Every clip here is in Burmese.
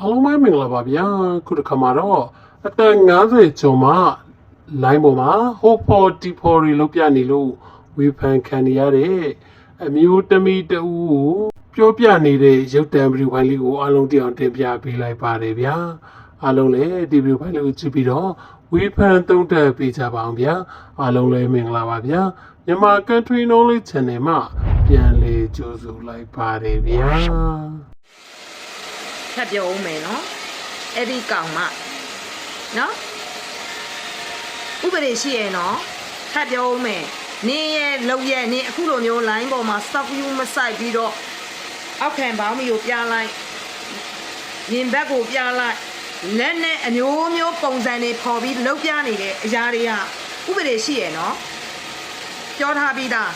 အားလုံးပဲမင်္ဂလာပါဗျာခုတစ်ခါမှာတော့အတန်90ကျော်မှလိုင်းပေါ်မှာ hope for depory လောက်ပြနေလို့ဝေဖန်ခံနေရတဲ့အမျိုးသမီးတဦးကိုပြောပြနေတဲ့ရုပ်တံဗီဒီယိုဖိုင်လေးကိုအားလုံးသိအောင်တင်ပြပေးလိုက်ပါတယ်ဗျာအားလုံးလည်းဒီဗီဒီယိုဖိုင်လေးကိုကြည့်ပြီးတော့ဝေဖန်သုံးသပ်ပေးကြပါအောင်ဗျာအားလုံးလည်းမင်္ဂလာပါဗျာမြန်မာ country knowledge channel မှာပြန်လည်ကြိုဆိုလိုက်ပါတယ်ဗျာ ထပ်ပြောဦးမယ်နော်အဲ့ဒီကောင်မနော်ဥပဒေရှိရဲ့နော်ထပ်ပြောဦးမယ်နင်းရဲ့လောက်ရဲ့နင်းအခုလိုမျိုး line ပေါ်မှာ stop view မဆိုင်ပြီးတော့အောက်ခံဘောင်းမီကိုပြလိုက်ရင်ဘက်ကိုပြလိုက်လက်နဲ့အမျိုးမျိုးပုံစံတွေပေါ်ပြီးလောက်ပြနေတဲ့အရာတွေကဥပဒေရှိရဲ့နော်ပြောထားပြီးသား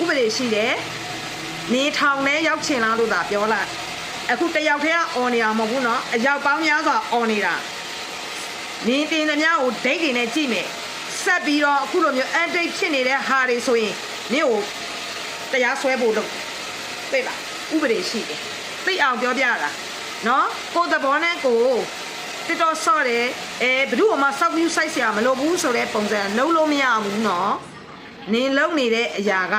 ဥပဒေရှိတယ်နေထောင်ထဲရောက်ချင်လားလို့သာပြောလိုက် အခုတယောက်တည်းကអော်နေတာမဟုတ်ဘူးเนาะအယောက်ပေါင်းများစွာអော်နေတာနင်းတင်သမျှကိုဒိတ်တွေနဲ့ကြည့်မယ်ဆက်ပြီးတော့အခုလိုမျိုးအန်တိတ်ဖြစ်နေတဲ့ဟာတွေဆိုရင်နင့်ကိုတရားစွဲဖို့လုပ်သိလားဥပဒေရှိတယ်သိအောင်ပြောပြတာเนาะကိုယ်သဘောနဲ့ကိုတစ်တော့ဆော့တယ်အဲဘယ်သူ့မှစောက်ပြူဆိုင်ဆရာမလိုဘူးဆိုတဲ့ပုံစံလုံးလို့မရဘူးเนาะနင်းလုံးနေတဲ့အရာက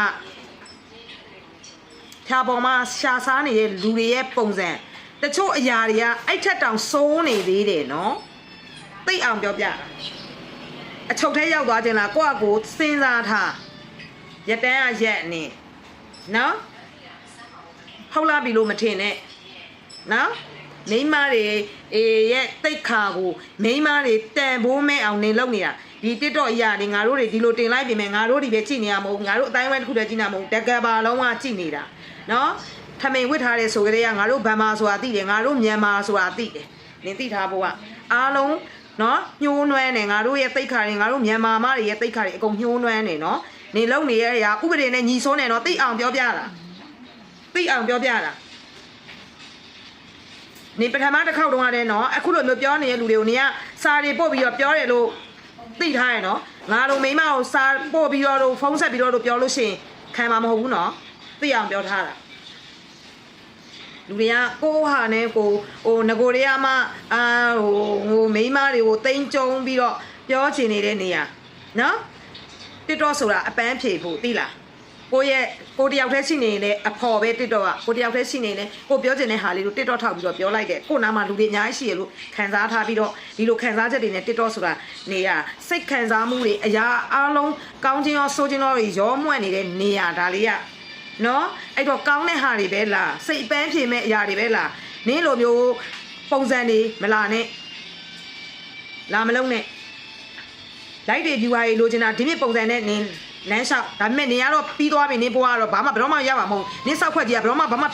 ဖြာပေါ်မှာရှာစားနေတဲ့လူတွေရဲ့ပုံစံတချို့အရာတွေကအဲ့ထက်တောင်စိုးနေသေးတယ်နော်သိအောင်ပြောပြအချုပ်ထဲရောက်သွားခြင်းလားကိုယ့်အကိုစဉ်းစားထားရတန်းကရက်နေနော်ဟုတ်လားပြီလို့မထင်နဲ့နော် မိန်းမတွေအေးရဲ့တိတ်ခါကိုမိန်းမတွေတန်ဖိုးမဲ့အောင်နေလောက်နေတာဒီ TikTok အရာတွေငါတို့တွေဒီလိုတင်လိုက်ပြင်မဲ့ငါတို့ဒီပဲကြည့်နေရမဟုတ်ဘူးငါတို့အတိုင်းဝိုင်းတစ်ခုတည်းကြည့်နေမှာမဟုတ်ဘူးတကယ်ပါလုံးဝကြည့်နေတာနော်ထမိန်ဝစ်ထားတဲ့ဆိုကြတဲ့ကငါတို့ဗမာဆိုတာသိတယ်ငါတို့မြန်မာဆိုတာသိတယ်နင်သိထားဖို့ကအားလုံးနော်ညှိုးနွမ်းနေငါတို့ရဲ့တိတ်ခါတွေငါတို့မြန်မာမတွေရဲ့တိတ်ခါတွေအကုန်ညှိုးနွမ်းနေနော်နေလုံနေရတဲ့အရာဥပဒေနဲ့ညီစိုးနေနော်သိအောင်ပြောပြတာသိအောင်ပြောပြတာ နေပထမတစ်ခေါက်တုန်းကတည်းနော်အခုလိုမျိုးပြောနေတဲ့လူတွေကိုနေကစာတွေပို့ပြီးတော့ပြောတယ်လို့သိထားရနော်ငါတို့မိမကိုစာပို့ပြီးတော့လို့ဖုန်းဆက်ပြီးတော့လို့ပြောလို့ရှိရင်ခံမှာမဟုတ်ဘူးနော်သိအောင်ပြောထားတာလူတွေကကိုဟာနဲ့ကိုဟိုငကိုတွေကမှအာဟိုဟိုမိန်းမတွေကိုတိမ့်ကြုံပြီးတော့ပြောချင်နေတဲ့နေရာနော်တစ်တော့ဆိုတာအပန်းဖြေဖို့သိလား ကိုရဲ့ကိုတယောက်တည်းရှိနေရင်လည်းအဖော်ပဲတစ်တော့ကကိုတယောက်တည်းရှိနေရင်လည်းကိုပြောချင်တဲ့ဟာလေးကိုတစ်တော့ထောက်ပြီးတော့ပြောလိုက်တယ်ကိုနားမှာလူတွေအများကြီးရှိရလို့ခံစားထားပြီးတော့ဒီလိုခံစားချက်တွေနဲ့တစ်တော့ဆိုတာနေရစိတ်ခံစားမှုတွေအရာအလုံးကောင်းခြင်းရောဆိုးခြင်းရောတွေရောမွန့်နေတဲ့နေရာဒါလေးကနော်အဲ့တော့ကောင်းတဲ့ဟာတွေပဲလားစိတ်အပန်းဖြေမဲ့အရာတွေပဲလားနင်းလိုမျိုးပုံစံတွေမလာနဲ့လာမလုံးနဲ့ လိုက်တွေ viewer တွေလိုချင်တာဒီမြစ်ပုံစံနဲ့နင်းလမ်းလျှောက်ဒါပေမဲ့နင်ကတော့ပြီးသွားပြီနင်းဘွားကတော့ဘာမှဘယ်တော့မှရမှာမဟုတ်နင်းစောက်ခွက်ကြီးကဘယ်တော့မှဘာမှ